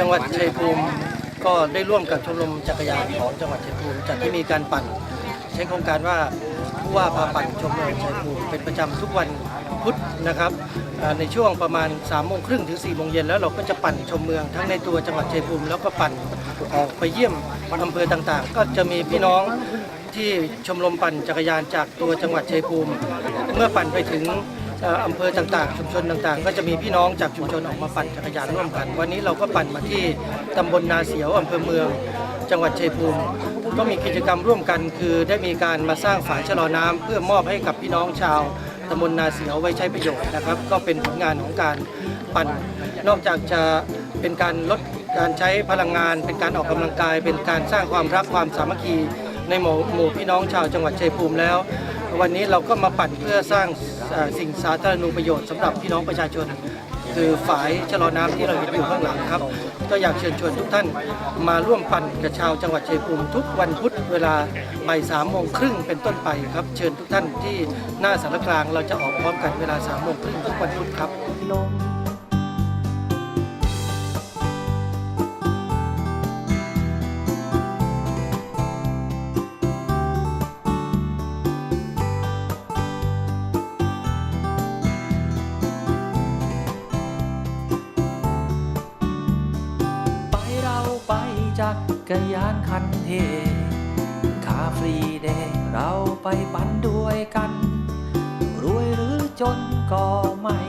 จังหวัดชัยภูมิก็ได้ร่วมกับชมรมจักรยานของจังหวัดชัยภูมิจัดให้มีการปั่น ใช้โครงการว่าผู้ว่าพาปั่นชมรมชัยภูมิเป็นประจำทุกวันพุธนะครับในช่วงประมาณ3ามโมงครึ่งถึง4ี่โมงเย็นแล้วเราก็จะปั่นชมเมืองทั้งในตัวจังหวัดชัยภูมิ แล้วก็ปั่นออกไปเยี่ยมอำเภอต่างๆ ก็จะมีพี่น้องที่ชมรมปั่นจักรยานจากตัวจังหวัดชัยภูมิ เมื่อปั่นไปถึง อำเภอต่างๆ ชุมชนต่างๆ ก็จะมีพี่น้องจากชุมชนออกมาปั่นจักรยานร่วมกัน วันนี้เราก็ปั่นมาที่ตำบลนาเสียวอำเภอเมือง จังหวัดชัยภูมิก็มีกิจกรรมร่วมกัน คือได้มีการมาสร้างฝายชะลอน้ำเพื่อมอบให้กับพี่น้องชาวตำบลนาเสียวไว้ใช้ประโยชน์นะครับ ก็เป็นผลงานของการปั่นนอกจากจะเป็นการลดการใช้พลังงาน เป็นการออกกำลังกาย เป็นการสร้างความรักความสามัคคีในหมู่หมู่พี่น้องชาวจังหวัดชัยภูมิแล้ว วันนี้เราก็มาปั่นเพื่อสร้างสิ่งสาธารณูประโยชน์สำหรับพี่น้องประชาชน คือฝายชะลอน้ำที่เราเห็นอยู่ข้างหลังครับ ก็อยากเชิญชวนทุกท่านมาร่วมปั่นกับชาวจังหวัดชัยภูมิทุกวันพุธเวลาบ่ายสามโมงครึ่งเป็นต้นไปครับ เชิญทุกท่านที่หน้าสารกลางเราจะออกพร้อมกันเวลาสามโมงครึ่งทุกวันพุธครับ กกรยานคันเท คาฟรีเดย์เราไปปั่นด้วยกัน รวยหรือจนก็ไม่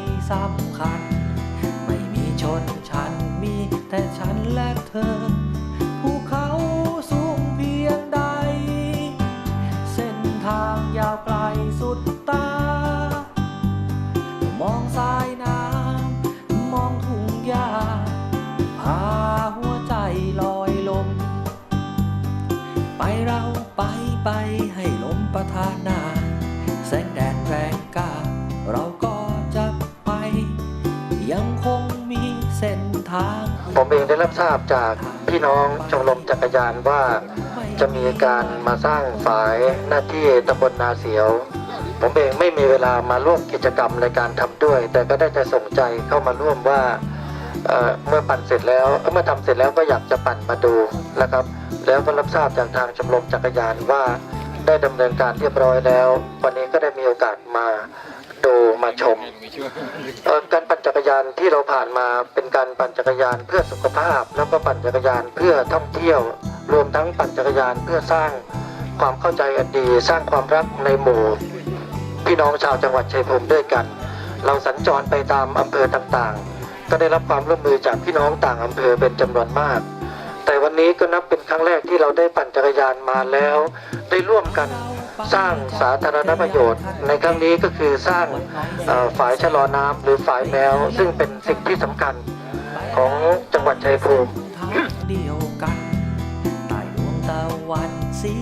ลมประทานหนาแสงแดดแรงกล้า เราก็จะไป ยังคงมีเส้นทาง ผมเองได้รับทราบจากพี่น้องชมรมจักรยานว่า จะมีการมาสร้างฝายหน้าที่ตำบลนาเสียว ผมเองไม่มีเวลามาร่วมกิจกรรมในการทำด้วย แต่ก็ได้จะส่งใจเข้ามาร่วมว่าเเมื่อปั่นเสร็จแล้วเเมื่อทำเสร็จแล้วก็อยากจะปั่นมาดูนะครับ แล้วก็รับทราบจากทางชมรมจักรยานว่า ได้ดำเนินการเรียบร้อยแล้ว วันนี้ก็ได้มีโอกาสมาดูมาชมการปั่นจักรยานที่เราผ่านมาเป็นการปั่นจักรยานเพื่อสุขภาพ แล้วก็ปั่นจักรยานเพื่อท่องเที่ยว รวมทั้งปั่นจักรยานเพื่อสร้างความเข้าใจอดีสร้างความรักในหมู่พี่น้องชาวจังหวัดชัยภูมิด้วยกัน เราสัญจรไปตามอำเภอต่างๆ ก็ได้รับความร่วมมือจากพี่น้องต่างอำเภอเป็นจำนวนมาก แต่วันนี้ก็นับเป็นครั้งแรกที่เราได้ปั่นจักรยานมาแล้ว ได้ร่วมกันสร้างสาธารณประโยชน์ ในครั้งนี้ก็คือสร้างฝายชะลอน้ำหรือฝายแมว ซึ่งเป็นสิ่งที่สำคัญของจังหวัดชัยภูมิเดียวกันใต้ดวงตะวันสี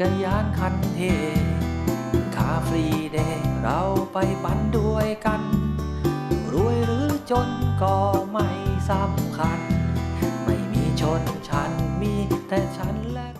กกรยานคันเทคาฟรีเดย์เราไปปั่นด้วยกัน รวยหรือจนก็ไม่สำคัญ ไม่มีชนชั้นมีแต่ฉันและ